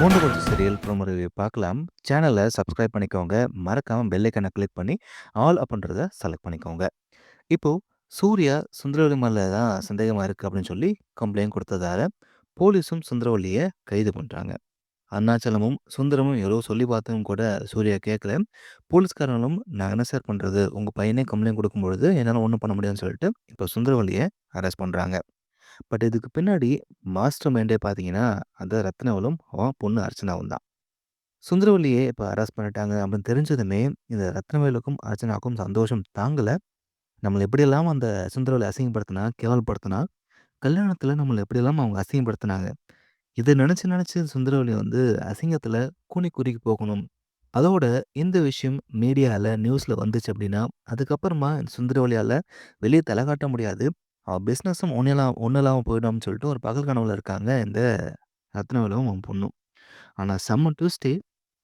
மூன்று real promo review பார்க்கலாம். சேனலை சப்ஸ்கிரைப் பண்ணிக்கோங்க. மறக்காமல் பெல்லைக்கனை கிளிக் பண்ணி, ஆல் அப்படின்றத செலக்ட் பண்ணிக்கோங்க. இப்போது சூர்யா சுந்தரவல்லி தான் சந்தேகமாக இருக்குது அப்படின்னு சொல்லி கம்ப்ளைண்ட் கொடுத்ததால, போலீஸும் சுந்தரவல்லிய கைது பண்ணுறாங்க அருணாச்சலமும், சுந்தரமும் எவ்வளோ சொல்லி பார்த்தும் கூட சூர்யா கேட்கல. போலீஸ்காரங்களும் நான் என்ன சார் பண்ணுறது உங்கள் பையனே கம்ப்ளைண்ட் கொடுக்கும்பொழுது என்னால் ஒன்றும் பண்ண முடியாதுன்னு சொல்லிட்டு, இப்போ சுந்தரவல்லிய அரெஸ்ட் பண்ணுறாங்க பட் இதுக்கு பின்னாடி மாஸ்டர் மைண்டே பார்த்தீங்கன்னா, அந்த ரத்னவளும் அவன் பொண்ணு அர்ச்சனாவும் தான். சுந்தரவல்லியே இப்போ அரெஸ்ட் பண்ணிட்டாங்க அப்படின்னு தெரிஞ்சதுமே, இந்த ரத்னவேலுக்கும், அர்ச்சனாவுக்கும் சந்தோஷம் தாங்கல. நம்மளை எப்படியெல்லாம் அந்த சுந்தரவல்லி அசிங்கப்படுத்தினா, கேவலப்படுத்தினா, கல்யாணத்தில் நம்மளை எப்படியெல்லாம் அவங்க அசிங்கப்படுத்தினாங்க. இதை நினச்சி நினச்சி சுந்தரவல்லி வந்து அசிங்கத்தில் கூனி குறுக்கி போகணும். அதோட இந்த விஷயம் மீடியாவில் நியூஸில் வந்துச்சு அப்படின்னா, அதுக்கப்புறமா சுந்தரவல்லியால வெளியே தலை காட்ட முடியாது. அவ பிஸ்னஸும் ஒண்ணிலாம் ஒண்ணும் போயிடும்னு சொல்லிட்டு ஒரு பகல் கனவுல இருக்காங்க இந்த ரத்னவேலுவும், அவன் பொண்ணும். ஆனா செம்ம ட்விஸ்ட்டே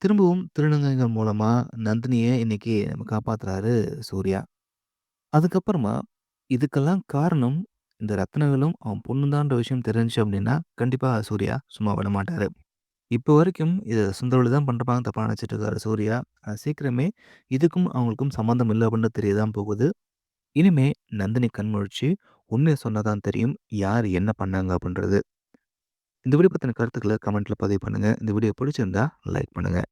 திரும்பவும் திருநங்கைகள் மூலமா நந்தினிய இன்னைக்கு காப்பாத்துறாரு சூர்யா. அதுக்கப்புறமா இதுக்கெல்லாம் காரணம் இந்த ரத்னவேலும், அவன் பொண்ணுதான்ற விஷயம் தெரிஞ்சுச்சு அப்படின்னா, கண்டிப்பா சூர்யா சும்மா விடமாட்டாரு. இப்போ வரைக்கும் இத சுந்தரவழி தான் பண்ணுறப்பாங்க தப்பா நினைச்சுட்டு இருக்காரு சூர்யா. சீக்கிரமே இதுக்கும் அவங்களுக்கும் சம்மந்தம் இல்ல அப்படின்னு தெரிய தான் போகுது. இனிமே நந்தினி கண் முழிச்சு உண்மையை சொன்னா தான் தெரியும், யார் என்ன பண்ணாங்க அப்படின்றது. இந்த வீடியோ பற்றின கருத்துக்களை கமெண்ட்டில் பதிவு பண்ணுங்கள் இந்த வீடியோ பிடிச்சிருந்தா லைக் பண்ணுங்கள்